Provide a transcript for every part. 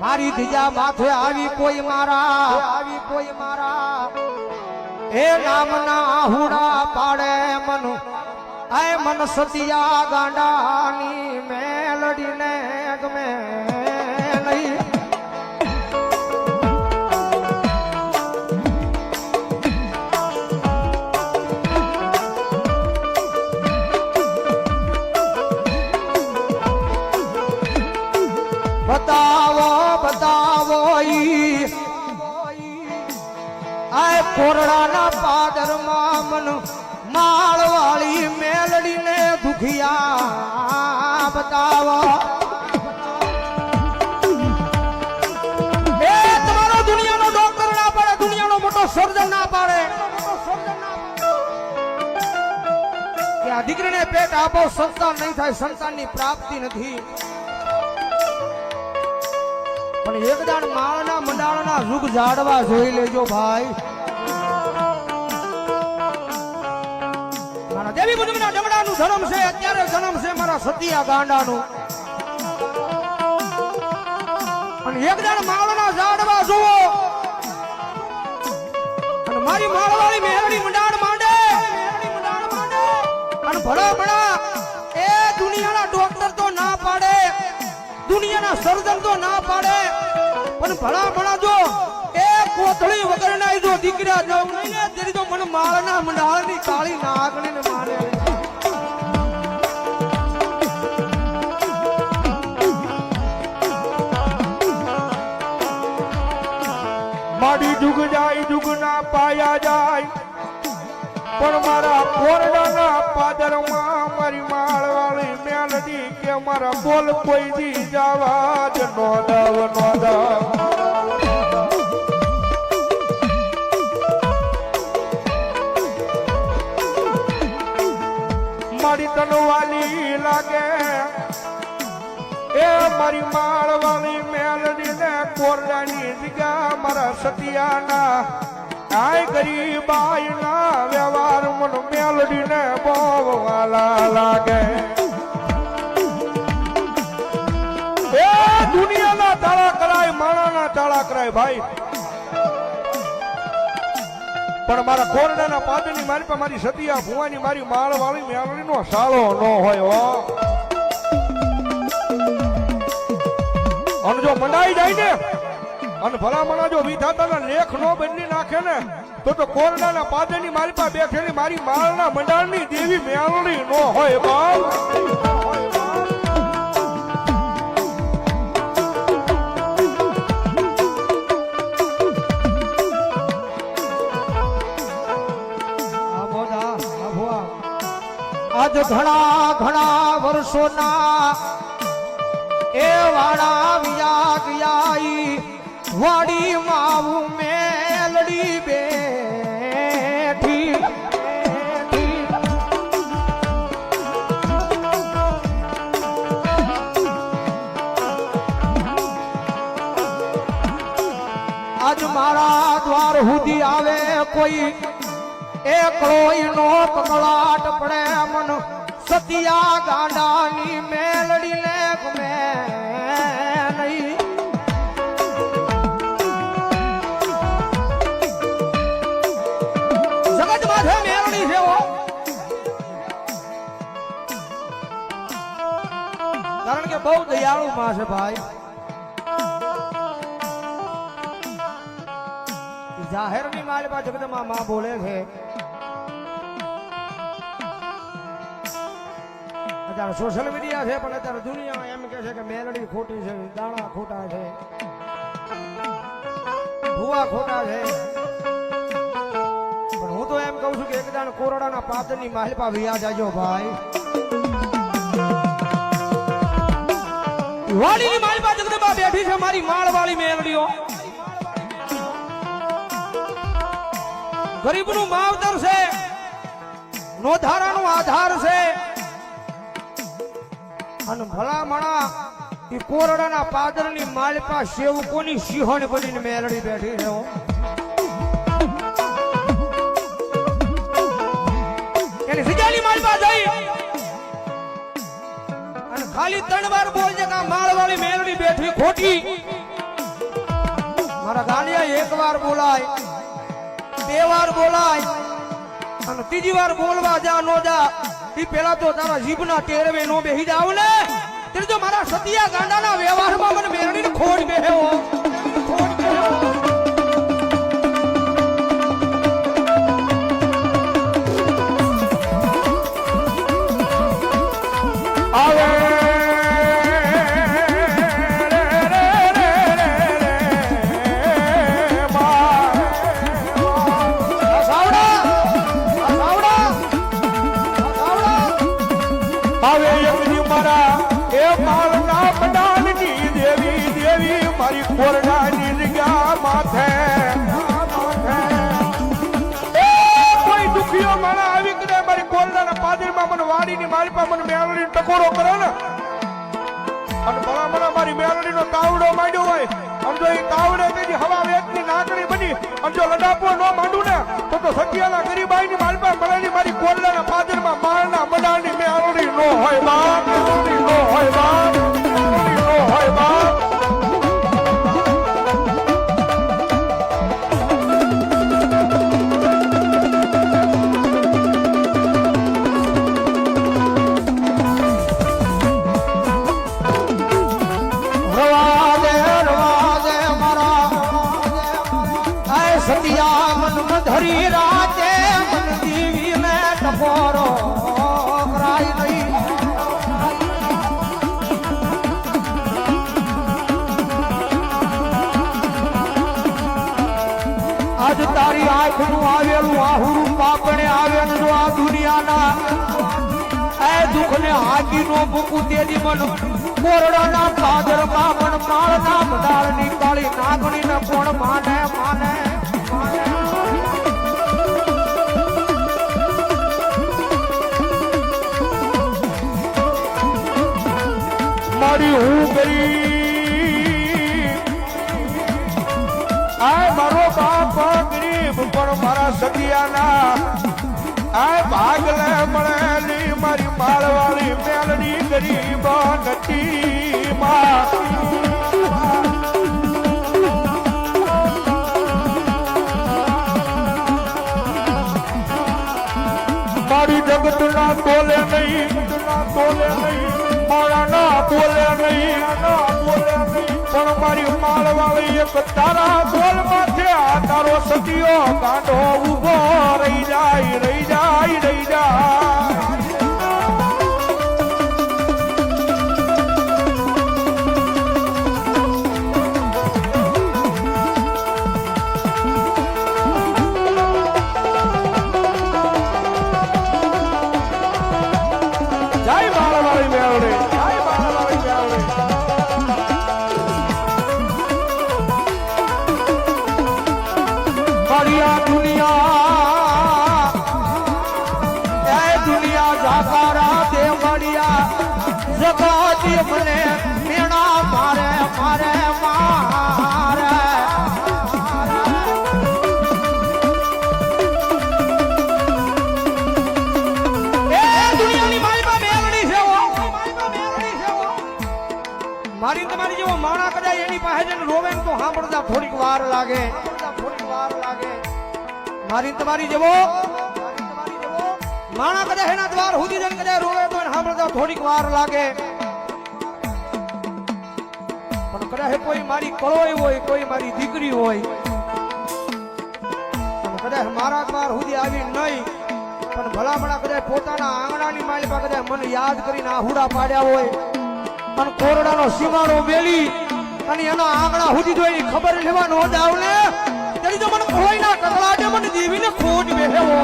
મારી ધીજા માથે આવી કોઈ મારા આવી કોઈ મારા. એ નામના આહુડા પાડે મન. આય મન સતિયા ગાંડાની મેલડીને આય કોરડાના પાદરમાં મન માળવાળી મેલડીને દુખિયા બતાવો. તમારો દુનિયાનો ડોક્ટર ના પાડે, દુનિયાનો મોટો સર્જન ના પાડે. કે આ દીકરીને પેટ આપો, સંતાન નહીં થાય, સંતાનની પ્રાપ્તિ નથી. પણ એકદાન માળના મંડાળના રૂગ ઝાડવા જોઈ લેજો ભાઈ. મારા દેવી મુજબના ડમડાનું જન્મ છે, અત્યારે જન્મ છે મારા સતિયા ગાંડાનું. અને એક દાણ માળના ઝાડવા જુઓ. અને મારી માળવાળી મેરડી મંડાણ માંડે. અને ભળો ભળા એ દુનિયાના ડોક્ટર તો ના પાડે. દુનિયાના સર્જન તો ના પાડે. પણ ભળા ભણા જો, એ કોથળી વગર ના જો દીકરા જો નહીં ને તેરી તો મને માળના મંડાળની કાળી નાગણી જુગ જાય જુગ ના પાયા જાય. પણ મારા કોરડાના પાદરમાં મારી માળવાળી મેલડી કે મારા બોલ કોઈ દી જવા જ નોંધાવ નોંધાવ મારી તનવાલી લાગે. એ મારી માળવાળી કોરડાની જગ્યા મારા સતિયાના. કાય ગરીબાઈ ના વ્યવહાર મન મેલડી ને બહુ લાગે. એ દુનિયાના તાળા કરાય, માણાના તાળા કરાય ભાઈ. પણ મારા કોરડાના પાદની મારી મારી સતિયા ભુવાની મારી માળવાળી મેલડી નો સાળો ન હોય હો. અને જો મંડાઈ જાય ને, અને ભલામણા જો વિધાતાના લેખ નો બદલી નાખે ને, તો તો કોરડાના પાદરની મારી પાસે બેઠેલી મારી માળના મંડાણની દેવી મેળણી નો હોય બાપ. આજ ઘણા ઘણા વર્ષોના એ વાડા વિયા ગયા વાડી માવું મેલડી બેઠી. આજ મારા દ્વાર સુધી આવે કોઈ એકલોય નો કકળાટ પડે મન સતિયા ગાંડાની મેલડી ને ગમે નહીં જગત કારણ કે બહુ દયાળુ માં છે ભાઈ. જાહેરની માલિકા જગતમાં માં બોલે છે. અત્યારે સોશિયલ મીડિયા છે, પણ અત્યારે દુનિયામાં એમ કે છે કે મેલડી ખોટી છે, દાણા ખોટા છે, ભુવા ખોટા છે. પણ હું તો એમ કહું છું કે એક દાણ કોરડાના પાદરની માલપા વ્યા જાજો ભાઈ. વાડીની માલપા જગદંબા બેઠી છે, મારી માળવાળી મેલડીઓ. ગરીબનું માવતર છે, નોધારાનો આધાર છે. અને ભલામણા, એ કોરડાના પાદરની માલિકા સેવકોની સિંહણ બનીને મેલડી બેઠી હો. એની સિજાલી માલિકા જઈ અને ખાલી ત્રણ વાર બોલજે કે માળવાળી મેલડી બેઠી ખોટી એક વાર બોલાય, બે વાર બોલાય અને ત્રીજી વાર બોલવા જા, નો જા. એ પેલા તો તારા જીભના ટેરવે નો બેહી જાવ ને. ત્રીજો મારા સતિયા ગાંડાના વ્યવહારમાં મને મેરડીને ખોટ બેહ્યો મારી કોરડાની જગ્યા માથે. કોઈ મારા મારી કોરડાના પાદરમાં મને વાડીની મારી પાસે મને મેળવીને મારી માંડ્યો હોય. અને એ તાવડે તેથી હવા વેચની નાકડી બની, અને જો લડાપો ન માંડું ને, તો તો સખિયાના ગરીબાઈની માલપા મળેલી મારી કોરડાના પાદરમાં માળના મડાની મેળવી નો હોય, બાપ. નો હોય બા આજ તારી આંખનું આવેલું આહુરું પાપણે આવે જો આ દુનિયાના. એ દુઃખને હાકી નો ભૂકું તેજી મન કોરડાના પાદરમાં પણ માળના મડાળની કાળી નાગણીને કોણ માને માને. મારી હું ગરીબ મારા સગિયાના આય ભાગલે મારી માળવાળી મેલડી ગરીબ નથી મારી જગત ના બોલે નહીં ના તોલે નહીં મારા ના બોલે ના બોલે નહીં. પણ મારી માળવાળી એક તારા ગોલ માથે આ તારો સદીઓ ગાંડો ઊભો રહી જાય રહી જાય રહી જાય જય. ને થોડીક વાર લાગે. મારી તમારી જેવો. માણા કદાચ એના દ્વાર સુધી જઈને કદાચ રોવે તો સાંભળતા થોડીક વાર લાગે. પણ કદાચ કોઈ મારી કળોય હોય, કોઈ મારી દીકરી હોય. કદાચ મારા દ્વાર સુધી આવી નહીં પણ ભલામણા કદાચ પોતાના આંગણાની માલિકા કદાચ મને યાદ કરીને આહુડા પાડ્યા હોય. અને કોરડાનો સીમાડો મેલી. અને એના આંગણા સુધી જોઈ ખબર લેવા નો જાવ ને તેની તો મને કોઈના કકળાટે મને દેવીને ખોટ બેહેવો.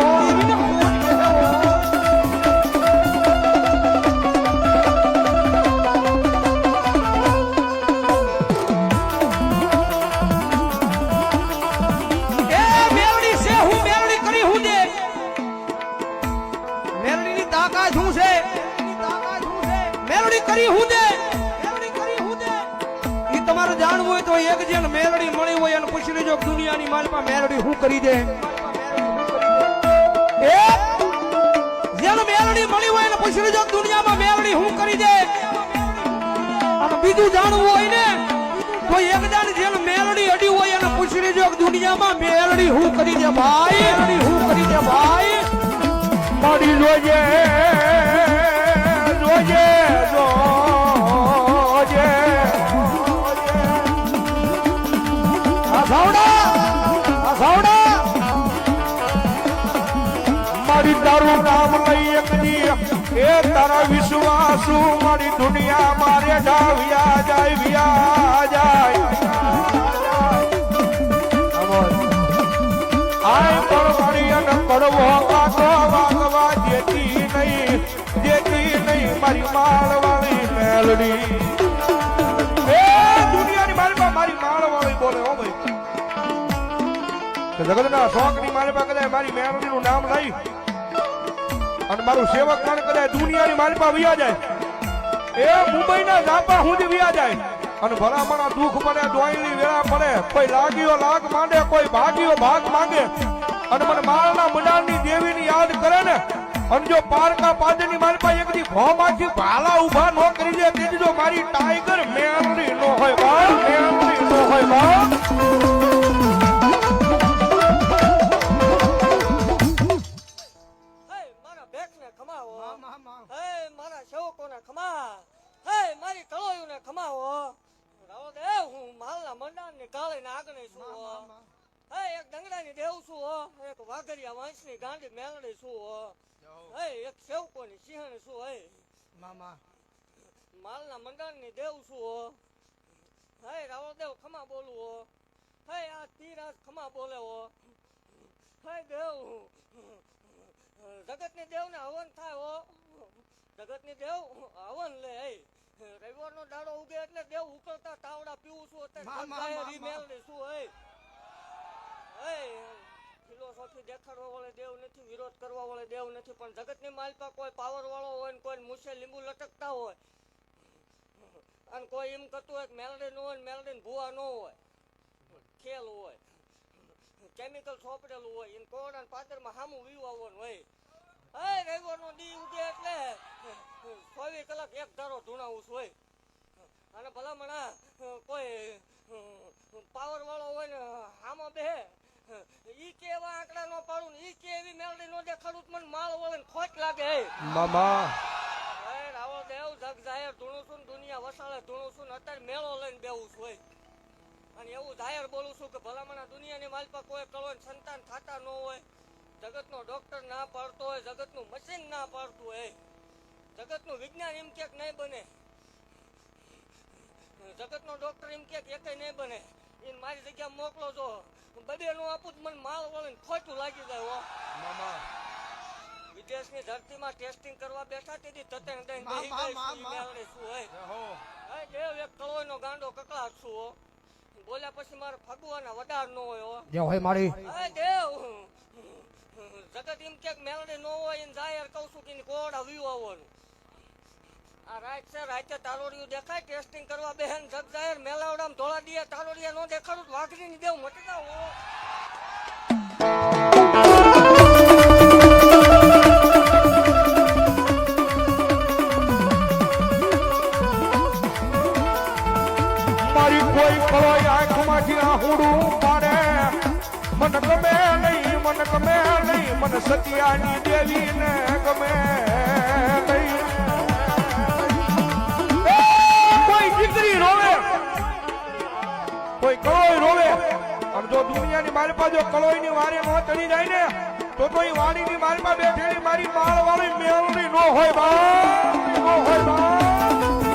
કરી હું દે. હોય તો એક જેને મેલડી મળી હોય એને પૂછી લેજો દુનિયાની માલમાં મેલડી હું કરી દે? જેને મેલડી મળી હોય એને પૂછી લેજો દુનિયામાં મેલડી હું કરી દે? અને બીજું જાણવું હોય ને, તો એક જાણ જેને મેલડી અડી હોય એને પૂછી લેજો દુનિયામાં મેલડી હું કરી દે ભાઈ? હું કરી દે ભાઈ? મળી જોજે. તારા વિશ્વાસુ, મારી દુનિયા મારે જાવ્યા જાય, વ્યા જાય. આય પણ મારી અને નહીં દેતી નહીં મારી માળવાળી મેલડી. દુનિયાની મારી મારી માળવાળી બોલે, હો ભાઈ. જગતના મારી પાસે નામ લઈ અને મારું સેવક માન કદાચ દુનિયાની માલપા વિયા જાય. એ મુંબઈના જાપા સુધી વિયા જાય. અને ભલામણા દુઃખ પડે, દોયલી વેળા પડે. કોઈ લાગ્યો લાગ માંડે, કોઈ ભાગ્યો ભાગ માંગે. અને મને માળના મડાળની દેવીની યાદ કરે ને. અને જો પારકા પાદરની માલપા પાસે એક દી ભોમાંથી ભાલા ઊભા નો કરી દે, તેથી જો મારી ટાઈગર મેમરી નો હોય બા મેમરી નો હોય બા મામા માલના મંડાણની દેવ છું હો. હે રાવો દેવ ખમા બોલું હો. હે આ તીરાજ ખમા બોલે હો. હે દેવ. જગતની દેવને હવન થાય હો. જગતની દેવ હવન લે હે. રવિવારનો દાડો ઉગે એટલે દેવ ઉકળતા તાવડા પીવું છું અત્યારે મા, મા, મા, રીમેલડી છું હે. હે ફિલોસોફી દેખાડવા વાળે દેવ નથી, વિરોધ કરવા વાળે દેવ નથી, પણ જગતની માલિકા કોઈ પાવર વાળો હોય ને કોઈ મુસે લીંબુ લટકતા હોય, અને કોઈ એમ કરતું હોય મેલડી ન હોય મેલડી ભૂવા ન હોય, ખેલ હોય કેમિકલ સોપડેલું હોય એને કોરડા પાદરમાં હામું વીવ આવવાનું હોય. હે, રવિવારનો દી ઉગે એટલે ચોવીસ કલાક એક ધારો ધૂણાવું હોય. અને ભલામણા કોઈ પાવર વાળો હોય ને હામો બે ઈ કે એવા આંકડા નો પાડું ઈ કે એવી મેલડી નો દે તો મને માળ વળે ખોટ લાગે. હે મામા રાવો દેવ જગ જાહેર ધૂણું છું દુનિયા વસાળે ધૂણું છું અત્યારે મેળો લઈને બેવું છું હોય. અને એવું જાહેર બોલું છું કે ભલામણા દુનિયાની માલપા કોઈ કળો સંતાન થતા ન હોય. જગતનો ડોક્ટર ના પાડતો હોય જગતનું મશીન ના પાડતું હોય. જગતનું વિજ્ઞાન એમ ક્યાંક નહીં બને. જગતનો ડોક્ટર એમ ક્યાંક એકે નહીં બને. એને મારી જગ્યા મોકલો છો. બબે નું આપું તો મને માલ વળીને ખોટું લાગી જાય હો. મામા. વિદેશની ધરતીમાં ટેસ્ટિંગ કરવા બેઠા તેથી તતેણ દઈને મા, બેહી ગઈ શું હોય હો. હે. દેવ એક કળોયનો ગાંડો કકળા છું હો. બોલ્યા પછી મારે ફગવાના વડાર ન હોય હો. જે હોય મારી. હે દેવ. જગત એમ કે મેલડી ન હોય એને જાહેર કહું છું કે કોડ આવ્યું આવવાનું આ છે, રાતે તારોડિયું દેખાય ટેસ્ટિંગ કરવા બેહન જગ મેલાવડામ મેલાવડામાં ધોળા તારોડિયા નો દેખાડું જાવ મારી કોઈ કળોય આંખમાંથી આહુડું ગમે નહીં, મન સતિયાની દેવી ને ગમે. મારી પાસે જો કળોયની વારે નો ચડી જાય ને, તો તો એ વાડીની મારી પાસે બેઠેલી મારી માળ વાળી મેળની નો હોય બા નો હોય બા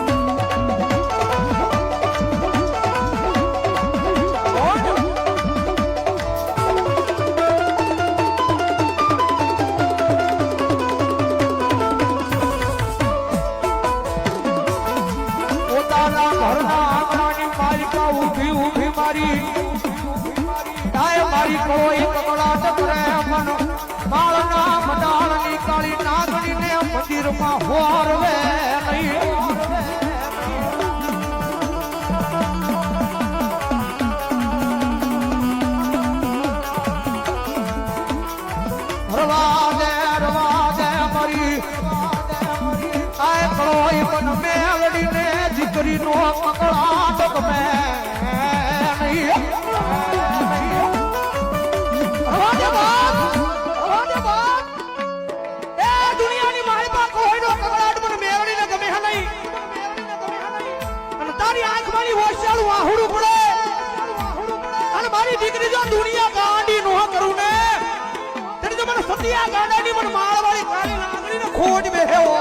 રખમાની વોશાળું વાહુડું પડે. અને મારી દીકરી જો દુનિયા ગાંડી નો કરું ને, તેની જો મને સતિયા ગાંડાની મને માળવાળી કાળી લાગણી ને ખોટ બેહે હો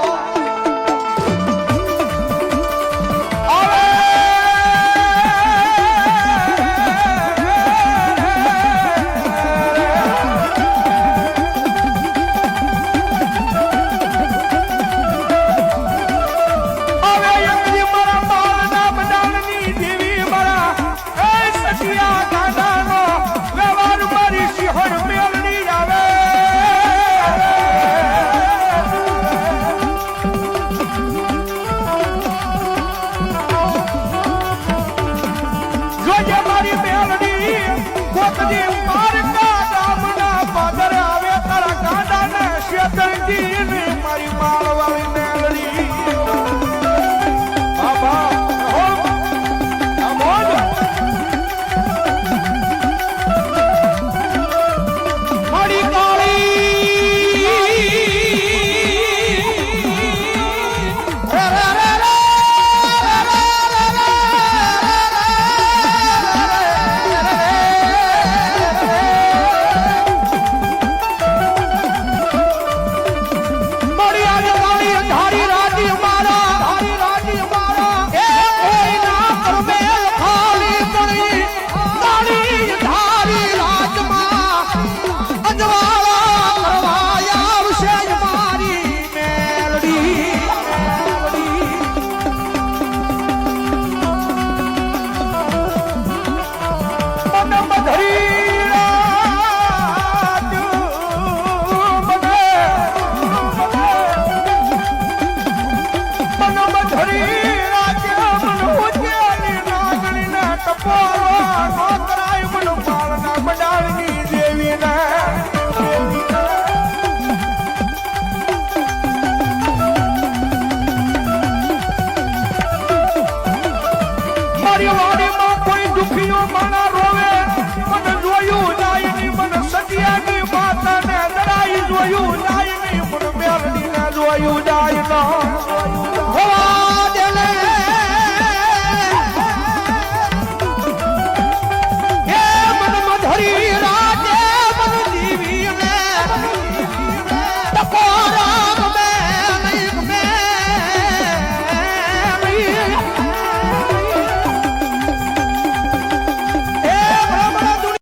મારી વાડીમાં કોઈ દુખીઓ માણા રોવે. મને જોયું નાયની મને સટિયાની માતાને દરાઈ જોયું નાયની મને મેરડીને જોયું નાયના